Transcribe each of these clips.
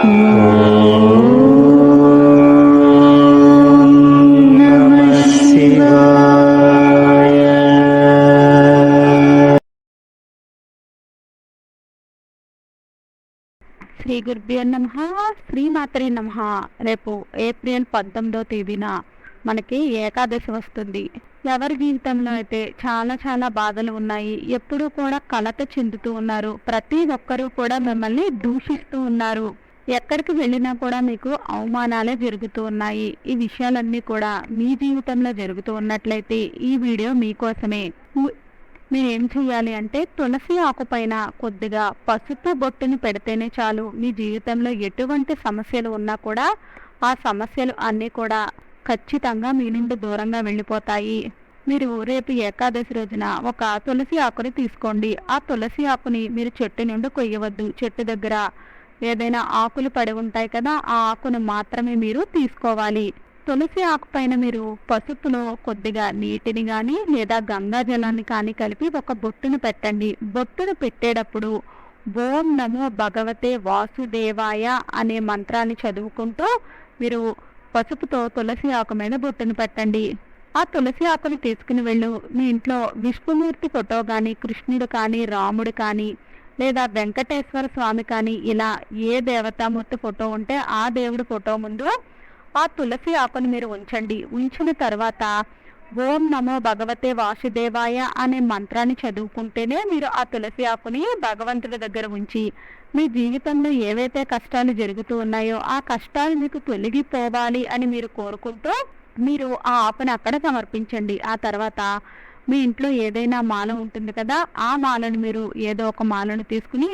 శ్రీ గురుభ్యో నమ శ్రీమాత్రే నమ. రేపు ఏప్రిల్ పంతొమ్మిదో తేదీన మనకి ఏకాదశి వస్తుంది. ఎవరి జీవితంలో అయితే చాలా చాలా బాధలు ఉన్నాయి ఎప్పుడూ కూడా కలత చెందుతూ ఉన్నారు. ప్రతి ఒక్కరూ కూడా మిమ్మల్ని దూషిస్తూ ఉన్నారు. ఎక్కడికి వెళ్ళినా కూడా మీకు అవమానాలే జరుగుతూ ఉన్నాయి. ఈ విషయాలన్నీ కూడా మీ జీవితంలో జరుగుతూ ఉన్నట్లయితే ఈ వీడియో మీకోసమే. ము- మీరు ఏం చేయాలి అంటే తులసి ఆకు పైన కొద్దిగా పసుపు బొట్టుని పెడితేనే చాలు మీ జీవితంలో ఎటువంటి సమస్యలు ఉన్నా కూడా ఆ సమస్యలు అన్నీ కూడా ఖచ్చితంగా మీ నుండి దూరంగా వెళ్ళిపోతాయి. మీరు రేపు ఏకాదశి రోజున ఒక తులసి ఆకుని తీసుకోండి. ఆ తులసి ఆకుని మీరు చెట్టు నుండి కొయ్యవద్దు. చెట్టు దగ్గర ఏదైనా ఆకులు పడి ఉంటాయి కదా ఆ ఆకును మాత్రమే మీరు తీసుకోవాలి. తులసి ఆకు పైన మీరు పసుపులో కొద్దిగా నీటిని కానీ లేదా గంగా జలాన్ని కానీ కలిపి ఒక బొట్టును పెట్టండి. బొట్టును పెట్టేటప్పుడు ఓం నమో భగవతే వాసుదేవాయ అనే మంత్రాన్ని చదువుకుంటూ మీరు పసుపుతో తులసి ఆకు మీద బొట్టును పెట్టండి. ఆ తులసి ఆకుని తీసుకుని వెళ్ళు. మీ ఇంట్లో విష్ణుమూర్తి ఫోటో కానీ కృష్ణుడు కానీ రాముడు కానీ లేదా వెంకటేశ్వర స్వామి కానీ ఇలా ఏ దేవతామూర్తి ఫోటో ఉంటే ఆ దేవుడి ఫోటో ముందు ఆ తులసి ఆకును మీరు ఉంచండి. ఉంచిన తర్వాత ఓం నమో భగవతే వాసుదేవాయ అనే మంత్రాన్ని చదువుకుంటేనే మీరు ఆ తులసి ఆకుని భగవంతుడి దగ్గర ఉంచి మీ జీవితంలో ఏవైతే కష్టాలు జరుగుతూ ఉన్నాయో ఆ కష్టాలు మీకు తొలగిపోవాలి అని మీరు కోరుకుంటూ మీరు ఆ ఆకుని అక్కడ సమర్పించండి. ఆ తర్వాత మీ ఇంట్లో ఏదైనా మాల ఉంటుంది కదా ఆ మాలను మీరు ఏదో ఒక మాలను తీసుకుని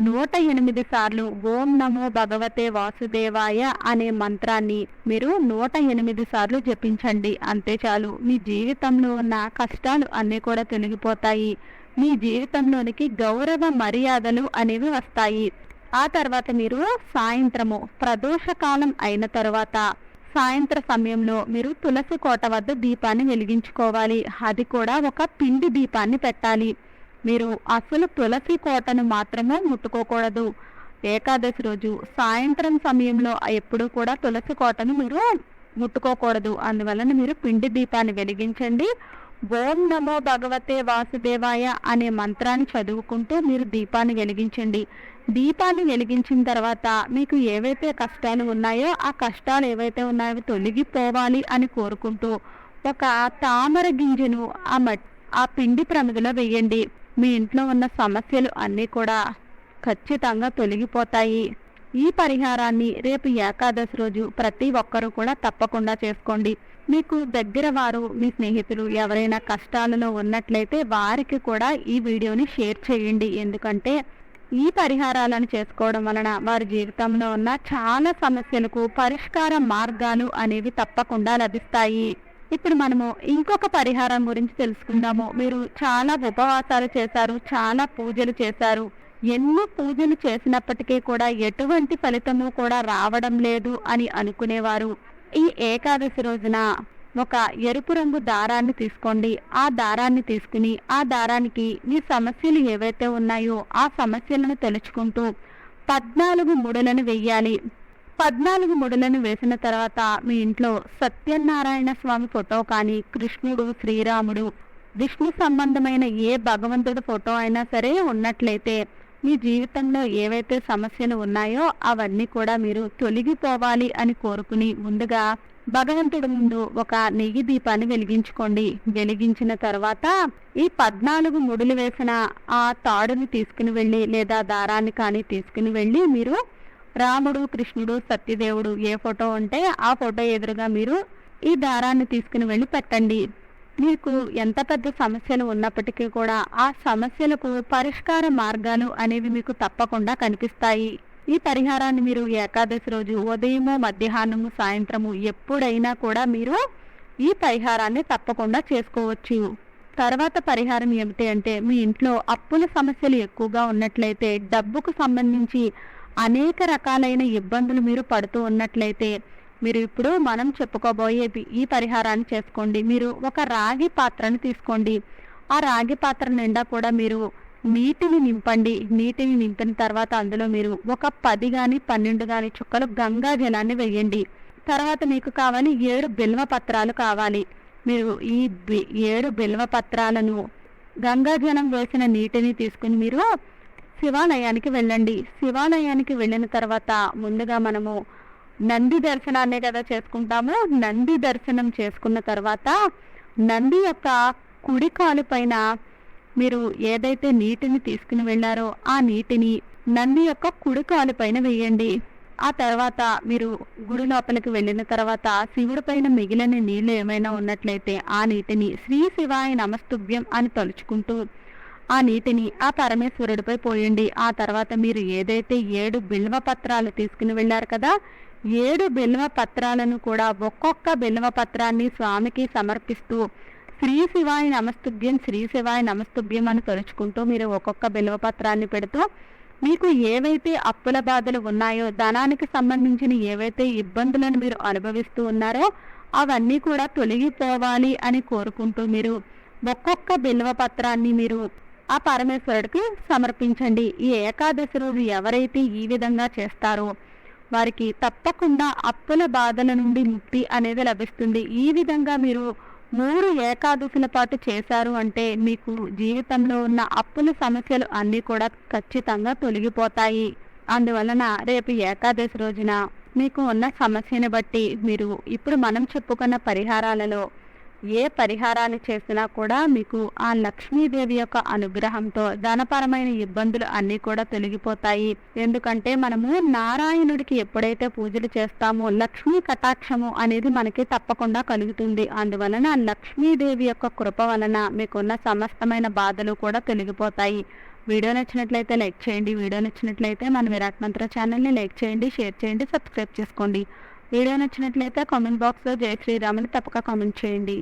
నూట ఎనిమిది సార్లు ఓం నమో భగవతే వాసుదేవాయ అనే మంత్రాన్ని మీరు నూట ఎనిమిది సార్లు జపించండి. అంతే చాలు. మీ జీవితంలో ఉన్న కష్టాలు అన్నీ కూడా తొలగిపోతాయి. మీ జీవితంలోనికి గౌరవ మర్యాదలు అనేవి వస్తాయి. ఆ తర్వాత మీరు సాయంత్రము ప్రదోష కాలం అయిన తర్వాత సాయంత్ర సమయంలో మీరు తులసి కోట వద్ద దీపాన్ని వెలిగించుకోవాలి. అది కూడా ఒక పిండి దీపాన్ని పెట్టాలి. మీరు అసలు తులసి కోటను మాత్రమే ముట్టుకోకూడదు. ఏకాదశి రోజు సాయంత్రం సమయంలో ఎప్పుడూ కూడా తులసి కోటను మీరు ముట్టుకోకూడదు. అందువలన మీరు పిండి దీపాన్ని వెలిగించండి. ఓం నమో భగవతే వాసుదేవాయ అనే మంత్రాన్ని చదువుకుంటూ మీరు దీపాన్ని వెలిగించండి. దీపాన్ని వెలిగించిన తర్వాత మీకు ఏవైతే కష్టాలు ఉన్నాయో ఆ కష్టాలు ఏవైతే ఉన్నాయో తొలగిపోవాలి అని కోరుకుంటూ ఒక తామర గింజను ఆ మట్ ఆ పిండి ప్రమిదలో వేయండి. మీ ఇంట్లో ఉన్న సమస్యలు అన్నీ కూడా ఖచ్చితంగా తొలగిపోతాయి. ఈ పరిహారాన్ని రేపు ఏకాదశి రోజు ప్రతి ఒక్కరూ కూడా తప్పకుండా చేసుకోండి. మీకు దగ్గర వారు మీ స్నేహితులు ఎవరైనా కష్టాలలో ఉన్నట్లయితే వారికి కూడా ఈ వీడియోని షేర్ చేయండి. ఎందుకంటే ఈ పరిహారాలను చేసుకోవడం వలన వారి జీవితంలో ఉన్న చాలా సమస్యలకు పరిష్కార మార్గాలు అనేవి తప్పకుండా లభిస్తాయి. ఇప్పుడు మనము ఇంకొక పరిహారం గురించి తెలుసుకుందాము. మీరు చాలా ఉపవాసాలు చేశారు చాలా పూజలు చేశారు. ఎన్నో పూజలు చేసినప్పటికీ కూడా ఎటువంటి ఫలితము కూడా రావడం లేదు అని అనుకునేవారు. ఈ ఏకాదశి రోజున ఒక ఎరుపు రంగు దారాన్ని తీసుకోండి. ఆ దారాన్ని తీసుకుని ఆ దారానికి మీ సమస్యలు ఏవైతే ఉన్నాయో ఆ సమస్యలను తెలుసుకుంటూ పద్నాలుగు ముడులను వెయ్యాలి పద్నాలుగు ముడులను వేసిన తర్వాత మీ ఇంట్లో సత్యనారాయణ స్వామి ఫోటో కానీ కృష్ణుడు శ్రీరాముడు విష్ణు సంబంధమైన ఏ భగవంతుడి ఫోటో అయినా సరే ఉన్నట్లయితే మీ జీవితంలో ఏవైతే సమస్యలు ఉన్నాయో అవన్నీ కూడా మీరు తొలగిపోవాలి అని కోరుకుని ముందుగా భగవంతుడి ముందు ఒక నెయ్యి దీపాన్ని వెలిగించుకోండి. వెలిగించిన తర్వాత ఈ పద్నాలుగు ముడులు వేసిన ఆ తాడుని తీసుకుని వెళ్ళి లేదా దారాన్ని కానీ తీసుకుని వెళ్ళి మీరు రాముడు కృష్ణుడు సత్యదేవుడు ఏ ఫోటో ఉంటే ఆ ఫోటో ఎదురుగా మీరు ఈ దారాన్ని తీసుకుని వెళ్ళి పెట్టండి. మీకు ఎంత పెద్ద సమస్యలు ఉన్నప్పటికీ కూడా ఆ సమస్యలకు పరిష్కార మార్గాలు అనేవి మీకు తప్పకుండా కనిపిస్తాయి. ఈ పరిహారాన్ని మీరు ఏకాదశి రోజు ఉదయము మధ్యాహ్నము సాయంత్రము ఎప్పుడైనా కూడా మీరు ఈ పరిహారాన్ని తప్పకుండా చేసుకోవచ్చు. తర్వాత పరిహారం ఏమిటి అంటే మీ ఇంట్లో అప్పుల సమస్యలు ఎక్కువగా ఉన్నట్లయితే డబ్బుకు సంబంధించి అనేక రకాలైన ఇబ్బందులు మీరు పడుతూ ఉన్నట్లయితే మీరు ఇప్పుడు మనం చెప్పుకోబోయేది ఈ పరిహారాన్ని చేసుకోండి. మీరు ఒక రాగి పాత్రను తీసుకోండి. ఆ రాగి పాత్ర నిండా కూడా మీరు నీటిని నింపండి. నీటిని నింపిన తర్వాత అందులో మీరు ఒక పది కానీ పన్నెండు కానీ చుక్కలు గంగా జలాన్ని వేయండి. తర్వాత మీకు కావాలి ఏడు బిల్వ పత్రాలు కావాలి. మీరు ఈ ఏడు బిల్వ పత్రాలను గంగా జలం వేసిన నీటిని తీసుకుని మీరు శివాలయానికి వెళ్ళండి. శివాలయానికి వెళ్ళిన తర్వాత ముందుగా మనము నంది దర్శనాన్ని కదా చేసుకుంటాము. నంది దర్శనం చేసుకున్న తర్వాత నంది యొక్క కుడి కాలు పైన మీరు ఏదైతే నీటిని తీసుకుని వెళ్ళారో ఆ నీటిని నంది యొక్క కుడి కాలు పైన వేయండి. ఆ తర్వాత మీరు గుడి లోపలికి వెళ్ళిన తర్వాత శివుడి పైన మిగిలిన నీళ్ళు ఏమైనా ఉన్నట్లయితే ఆ నీటిని శ్రీ శివాయ నమస్తుభ్యం అని తలుచుకుంటూ ఆ నీటిని ఆ పరమేశ్వరుడిపై పోయండి. ఆ తర్వాత మీరు ఏదైతే ఏడు బిల్వ పత్రాలు తీసుకుని వెళ్ళారు కదా ఏడు బిల్వ పత్రాలను కూడా ఒక్కొక్క బిల్వ పత్రాన్ని స్వామికి సమర్పిస్తూ శ్రీ శివాయ నమస్తుభ్యం శ్రీ శివాయ నమస్తుభ్యం అని తలుచుకుంటూ మీరు ఒక్కొక్క బిల్వ పత్రాన్ని పెడుతూ మీకు ఏవైతే అప్పుల బాధలు ఉన్నాయో ధనానికి సంబంధించిన ఏవైతే ఇబ్బందులను మీరు అనుభవిస్తూ ఉన్నారో అవన్నీ కూడా తొలగిపోవాలి అని కోరుకుంటూ మీరు ఒక్కొక్క బిల్వ పత్రాన్ని మీరు ఆ పరమేశ్వరుడికి సమర్పించండి. ఈ ఏకాదశి రోజు ఎవరైతే ఈ విధంగా చేస్తారో వారికి తప్పకుండా అప్పుల బాధల నుండి ముక్తి అనేది లభిస్తుంది. ఈ విధంగా మీరు మూడు ఏకాదశుల పాటు చేశారు అంటే మీకు జీవితంలో ఉన్న అప్పుల సమస్యలు అన్నీ కూడా ఖచ్చితంగా తొలగిపోతాయి. అందువలన రేపు ఏకాదశి రోజున మీకు ఉన్న సమస్యను బట్టి మీరు ఇప్పుడు మనం చెప్పుకున్న పరిహారాలలో ఏ పరిహారాన్ని చేసినా కూడా మీకు ఆ లక్ష్మీదేవి యొక్క అనుగ్రహంతో ధనపరమైన ఇబ్బందులు అన్నీ కూడా తొలగిపోతాయి. ఎందుకంటే మనము నారాయణుడికి ఎప్పుడైతే పూజలు చేస్తామో లక్ష్మీ కటాక్షము అనేది మనకి తప్పకుండా కలుగుతుంది. అందువలన లక్ష్మీదేవి యొక్క కృప వలన మీకున్న సమస్తమైన బాధలు కూడా తొలగిపోతాయి. వీడియో నచ్చినట్లయితే లైక్ చేయండి. వీడియో నచ్చినట్లయితే మన విరాట్ మంత్ర ఛానల్ని లైక్ చేయండి షేర్ చేయండి సబ్స్క్రైబ్ చేసుకోండి. వీడియో నచ్చినట్లయితే కామెంట్ బాక్స్లో జయ శ్రీరాముని తప్పక కామెంట్ చేయండి.